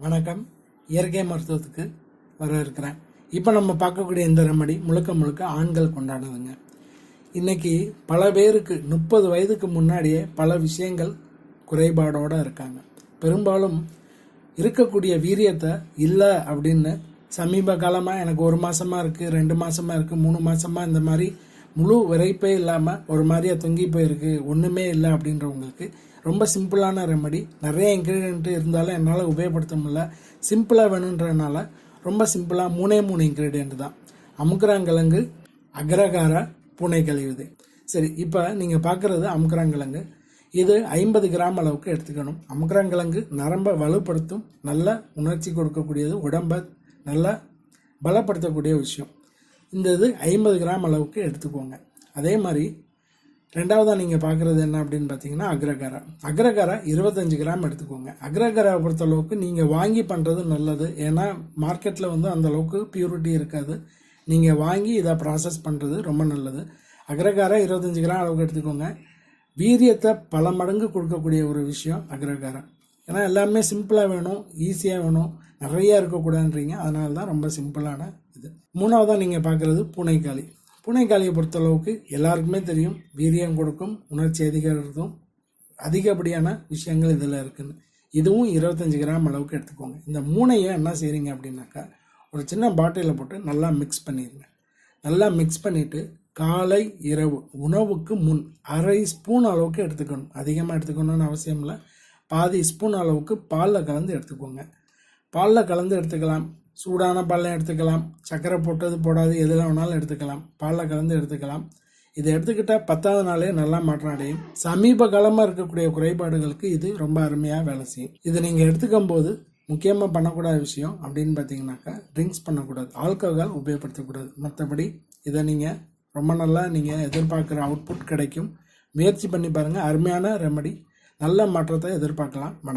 வணக்கம். இயற்கை மருத்துவத்துக்கு வர இருக்கிறேன் இப்போ நம்ம பார்க்கக்கூடிய இந்த ரெமடி முழுக்க முழுக்க ஆண்கள் கொண்டாடுதுங்க இன்னைக்கு பல பேருக்கு முப்பது வயதுக்கு முன்னாடியே பல விஷயங்கள் குறைபாடோடு இருக்காங்க. பெரும்பாலும் இருக்கக்கூடிய வீரியத்தை இல்லை அப்படின்னு சமீப காலமாக எனக்கு ஒரு மாதமாக இருக்குது ரெண்டு மாதமாக இருக்குது மூணு மாதமாக இந்த மாதிரி முழு விரைப்பே இல்லாமல் ஒரு மாதிரியா தொங்கி போயிருக்கு. ஒன்றுமே இல்லை அப்படின்றவங்களுக்கு ரொம்ப சிம்பிளான ரெமடி நிறைய இன்க்ரீடியன்ட் இருந்தாலும் என்னால் உபயோகப்படுத்த முடியல. சிம்பிளாக வேணுன்றனால ரொம்ப சிம்பிளாக மூணே மூணு இன்க்ரீடியன்ட் தான். அமுக்கராங்கிழங்கு அக்ரகார பூனை கழிவுது. சரி இப்போ நீங்கள் பார்க்குறது அமுக்கராங்கிழங்கு. இது ஐம்பது கிராம் அளவுக்கு எடுத்துக்கணும். அமுக்கராங்கிழங்கு நரம்பை வலுப்படுத்தும் நல்ல உணர்ச்சி கொடுக்கக்கூடியது உடம்பை நல்லா பலப்படுத்தக்கூடிய விஷயம். இந்த இது ஐம்பது கிராம் அளவுக்கு எடுத்துக்கோங்க. அதே மாதிரி ரெண்டாவதாக நீங்கள் பார்க்குறது என்ன அப்படின்னு பார்த்தீங்கன்னா அக்ரகரா அக்ரகரா இருபத்தஞ்சு கிராம் எடுத்துக்கோங்க. அக்ரகராவை பொறுத்தளவுக்கு நீங்கள் வாங்கி பண்ணுறது நல்லது. ஏன்னா மார்க்கெட்டில் வந்து அந்த அளவுக்கு பியூரிட்டி இருக்காது. நீங்கள் வாங்கி இதை ப்ராசஸ் பண்ணுறது ரொம்ப நல்லது. அக்ரகாரா இருபத்தஞ்சி கிராம் அளவுக்கு எடுத்துக்கோங்க. வீரியத்தை பல மடங்கு கொடுக்கக்கூடிய ஒரு விஷயம் அக்ரகாரா ஏன்னா எல்லாமே சிம்பிளாக வேணும் ஈஸியாக வேணும். நிறையா இருக்கக்கூடாதுன்றீங்க. அதனால தான் ரொம்ப சிம்பிளான இது. மூணாவதாக நீங்கள் பார்க்குறது பூனைக்காளி. பூனைக்காளியை பொறுத்தளவுக்கு எல்லாருக்குமே தெரியும் வீரியம் கொடுக்கும் உணர்ச்சி அதிகரிக்கும் அதிகப்படியான விஷயங்கள் இதில் இருக்குன்னு. இதுவும் இருபத்தஞ்சி கிராம் அளவுக்கு எடுத்துக்கோங்க. இந்த மூணையை என்ன செய்கிறீங்க அப்படின்னாக்கா ஒரு சின்ன பாட்டிலில் போட்டு நல்லா மிக்ஸ் பண்ணிடுங்க நல்லா மிக்ஸ் பண்ணிவிட்டு காலை இரவு உணவுக்கு முன் அரை ஸ்பூன் அளவுக்கு எடுத்துக்கணும். அதிகமாக எடுத்துக்கணும்னு அவசியம் இல்லை. பாதி ஸ்பூன் அளவுக்கு பாலில் கலந்து எடுத்துக்கோங்க. பாலில் கலந்து எடுத்துக்கலாம். சூடான பாலில் எடுத்துக்கலாம். சர்க்கரை போட்டது போடாது எதில் வேணாலும் எடுத்துக்கலாம். பாலில் கலந்து எடுத்துக்கலாம். இதை எடுத்துக்கிட்டால் பத்தாவது நாளே நல்லா மாற்றம் அடையும் சமீப காலமாக இருக்கக்கூடிய குறைபாடுகளுக்கு இது ரொம்ப அருமையாக வேலை செய்யும். இதை நீங்கள் எடுத்துக்கும் போது முக்கியமாக பண்ணக்கூடாத விஷயம் அப்படின்னு பார்த்தீங்கன்னாக்கா ட்ரிங்க்ஸ் பண்ணக்கூடாது. ஆல்கஹால் உபயோகப்படுத்தக்கூடாது. மற்றபடி இதை நீங்கள் ரொம்ப நல்லா நீங்கள் எதிர்பார்க்குற அவுட்புட் கிடைக்கும். முயற்சி பண்ணி பாருங்கள் அருமையான ரெமடி. நல்ல மாற்றத்தை எதிர்பார்க்கலாம். வணக்கம்.